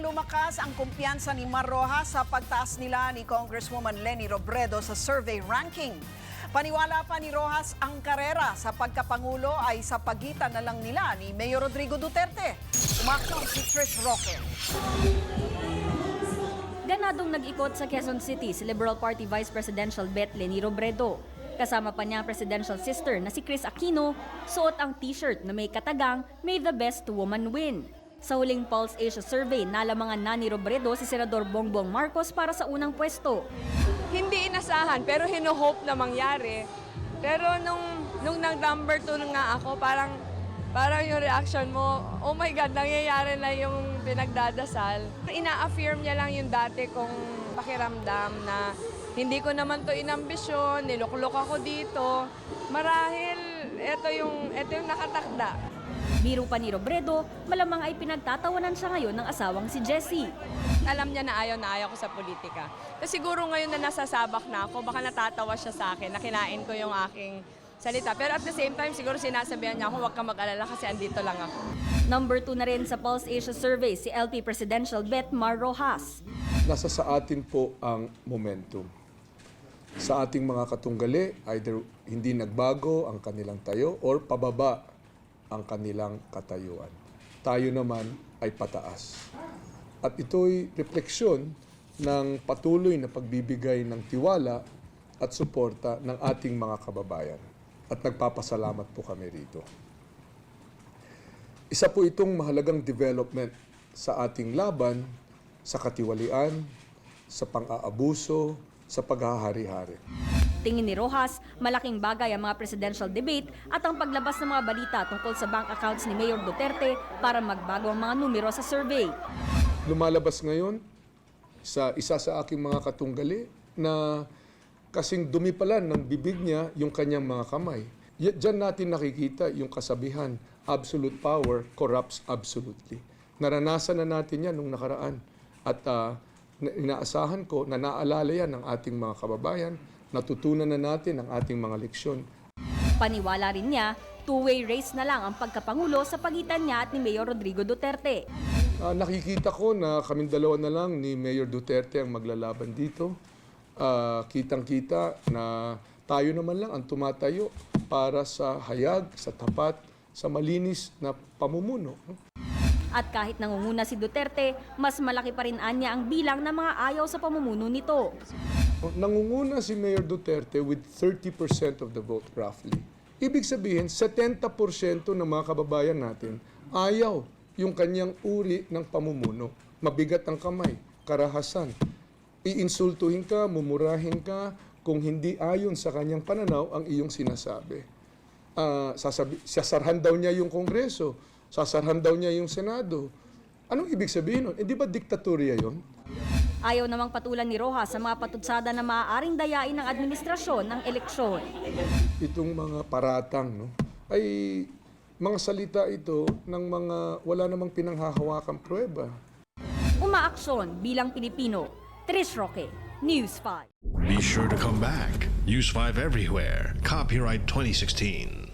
lumakas ang kumpiyansa ni Mar Rojas sa pagtaas nila ni Congresswoman Lenny Robredo sa survey ranking. Paniwala pa ni Rojas ang karera sa pagkapangulo ay sa pagitan na lang nila ni Mayor Rodrigo Duterte. Umaksyon si Trish Roque. Ganadong nag-ikot sa Quezon City si Liberal Party Vice Presidential Bet Leni Robredo. Kasama pa niya ang presidential sister na si Chris Aquino, suot ang t-shirt na may katagang May the Best Woman Win. Sa huling Pulse Asia survey, nalamangan na ni Robredo si Senador Bongbong Marcos para sa unang pwesto. hindi inasahan pero hino-hope na mangyari. Pero nung nung nag number 2 nga ako, parang parang yung reaction mo, oh my God, nangyayari na yung pinagdadasal. Ina-affirm niya lang yung dati kong pakiramdam na hindi ko naman to inambisyon, niluklok ako dito. Marahil, ito yung, ito yung nakatakda. Biro pa ni Robredo, malamang ay pinagtatawanan siya ngayon ng asawang si Jessie. alam niya na ayaw na ayaw ko sa politika. Kasi siguro ngayon na nasasabak na ako, baka natatawa siya sa akin, na kinain ko yung aking salita. Pero at the same time, siguro sinasabihan niya ako, huwag ka mag-alala kasi andito lang ako. Number 2 na rin sa Pulse Asia survey si LP Presidential Bet Mar Rojas. nasa sa atin po ang momentum. Sa ating mga katunggali, either hindi nagbago ang kanilang tayo or pababa ang kanilang katayuan. Tayo naman ay pataas. At ito'y refleksyon ng patuloy na pagbibigay ng tiwala at suporta ng ating mga kababayan. At nagpapasalamat po kami rito. Isa po itong mahalagang development sa ating laban sa katiwalian, sa pang-aabuso, sa paghahari-hari. Tingin ni Rojas, malaking bagay ang mga presidential debate at ang paglabas ng mga balita tungkol sa bank accounts ni Mayor Duterte para magbago ang mga numero sa survey. Lumalabas ngayon sa isa sa aking mga katunggali na kasing dumi pala ng bibig niya yung kanyang mga kamay. Diyan natin nakikita yung kasabihan, absolute power corrupts absolutely. Naranasan na natin yan nung nakaraan. At na- inaasahan ko na naalala yan ng ating mga kababayan, natutunan na natin ang ating mga leksyon. Paniwala rin niya, two-way race na lang ang pagkapangulo sa pagitan niya at ni Mayor Rodrigo Duterte. Ah, nakikita ko na kaming dalawa na lang ni Mayor Duterte ang maglalaban dito. Ah, kitang-kita na tayo naman lang ang tumatayo para sa hayag, sa tapat, sa malinis na pamumuno. At kahit nangunguna si Duterte, mas malaki pa rin anya ang bilang ng mga ayaw sa pamumuno nito. Nangunguna si Mayor Duterte with 30% of the vote roughly. Ibig sabihin, 70% ng mga kababayan natin ayaw yung kanyang uri ng pamumuno. Mabigat ang kamay, karahasan. Iinsultuhin ka, mumurahin ka, kung hindi ayon sa kanyang pananaw ang iyong sinasabi. Ah, sasabi, sasarhan daw niya yung Kongreso, sasarhan daw niya yung Senado. Anong ibig sabihin nun? Eh, di ba diktatorya yon? Ayaw namang patulan ni Rojas sa mga patutsada na maaaring dayain ng administrasyon ng eleksyon. itong mga paratang no ay mga salita ito ng mga wala namang pinanghahawakang pruweba. Umaaksyon bilang Pilipino. Trish Roque, News 5. Be sure to come back. Use 5 everywhere. Copyright 2016.